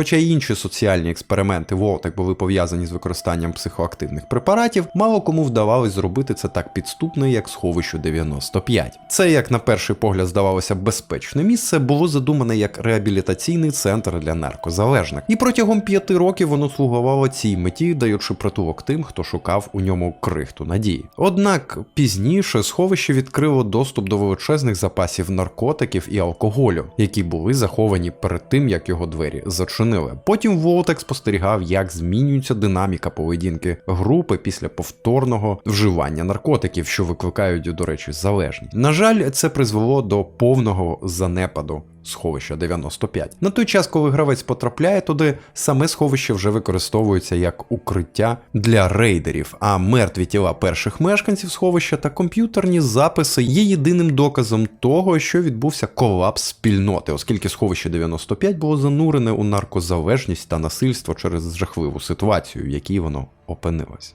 Хоча й інші соціальні експерименти Волтек були пов'язані з використанням психоактивних препаратів, мало кому вдавалось зробити це так підступно, як сховище 95. Це, як на перший погляд здавалося, безпечне місце, було задумане як реабілітаційний центр для наркозалежних, і протягом п'яти років воно слугувало цій меті, даючи притулок тим, хто шукав у ньому крихту надії. Однак пізніше сховище відкрило доступ до величезних запасів наркотиків і алкоголю, які були заховані перед тим, як його двері зачинили. Потім Волтек спостерігав, як змінюється динаміка поведінки групи після повторного вживання наркотиків, що викликають, до речі, залежність. На жаль, це призвело до повного занепаду. Сховища 95. На той час, коли гравець потрапляє туди, саме сховище вже використовується як укриття для рейдерів, а мертві тіла перших мешканців сховища та комп'ютерні записи є єдиним доказом того, що відбувся колапс спільноти, оскільки сховище 95 було занурене у наркозалежність та насильство через жахливу ситуацію, в якій воно опинилось.